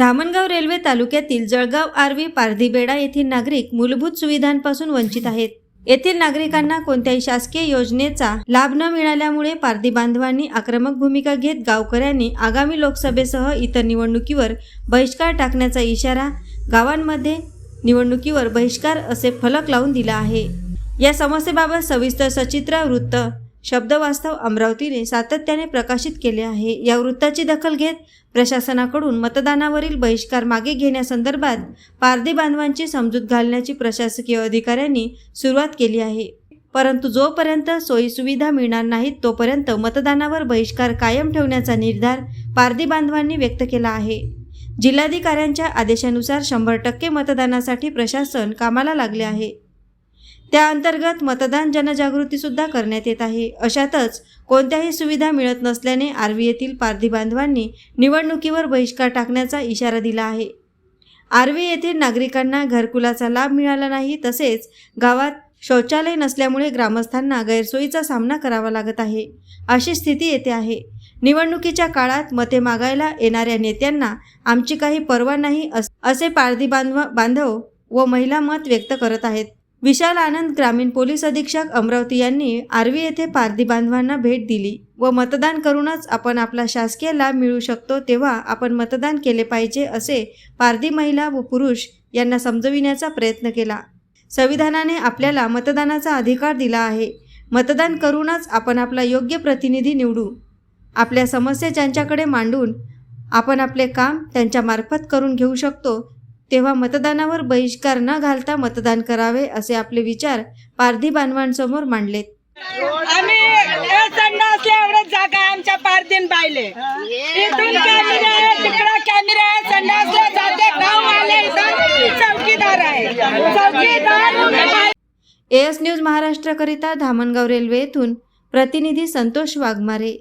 Dhamangaon railway तालुक्यातील जळगाव आर्वी पारधीबेडा येथील नागरिक मूलभूत सुविधांपासून वंचित आहेत. येथील नागरिकांना कोणत्याही शासकीय योजनेचा लाभ न मिळाल्यामुळे पारधी बांधवांनी आक्रमक भूमिका घेत गावकऱ्यांनी आगामी लोकसभेसह इतर निवडणुकीवर बहिष्कार टाकण्याचा इशारा गावांमध्ये निवडणुकीवर बहिष्कार असे फलक लावून दिला आहे. या समस्येबाबत सविस्तर सचित्र वृत्त शब्दवास्तव अमरावतीने सातत्याने प्रकाशित केले आहे. या वृत्ताची दखल घेत प्रशासनाकडून मतदानावरील बहिष्कार मागे घेण्यासंदर्भात पारधी बांधवांची समजूत घालण्याची प्रशासकीय अधिकाऱ्यांनी सुरुवात केली आहे. परंतु जोपर्यंत सोयीसुविधा मिळणार नाहीत तोपर्यंत मतदानावर बहिष्कार कायम ठेवण्याचा निर्धार पारधी बांधवांनी व्यक्त केला आहे. जिल्हाधिकाऱ्यांच्या आदेशानुसार शंभर टक्के मतदानासाठी प्रशासन कामाला लागले आहे. त्या अंतर्गत मतदान जनजागृतीसुद्धा करण्यात येत आहे. अशातच कोणत्याही सुविधा मिळत नसल्याने आर्वी येथील पारधी बांधवांनी निवडणुकीवर बहिष्कार टाकण्याचा इशारा दिला आहे. आर्वी येथील नागरिकांना घरकुलाचा लाभ मिळाला नाही तसेच गावात शौचालय नसल्यामुळे ग्रामस्थांना गैरसोयीचा सामना करावा लागत आहे. अशी स्थिती येते आहे. निवडणुकीच्या काळात मते मागायला येणाऱ्या नेत्यांना आमची काही पर्वा नाही असे पारधी बांधव बांधव व महिला मत व्यक्त करत आहेत. विशाल आनंद ग्रामीण पोलीस अधीक्षक अमरावती यांनी आर्वी येथे पारधी बांधवांना भेट दिली व मतदान करूनच आपण आपला शासकीय लाभ मिळू शकतो तेव्हा आपण मतदान केले पाहिजे असे पारधी महिला व पुरुष यांना समजविण्याचा प्रयत्न केला. संविधानाने आपल्याला मतदानाचा अधिकार दिला आहे. मतदान करूनच आपण आपला योग्य प्रतिनिधी निवडू. आपल्या समस्या ज्यांच्याकडे मांडून आपण आपले काम त्यांच्यामार्फत करून घेऊ शकतो तेव्हा मतदानावर बहिष्कार न घालता मतदान करावे असे आपले विचार पारधी बांधवांसमोर मांडलेत. आम्ही जागा आमच्या पारदीन बायले इथून कॅमेरे आहे तिकडं कॅमेरे आहे संडासले जाते गाव आले इथं चौकीदार आहे. चौकीदार एएस न्यूज महाराष्ट्राकरिता धामणगाव रेल्वे येथून प्रतिनिधी संतोष वाघमारे.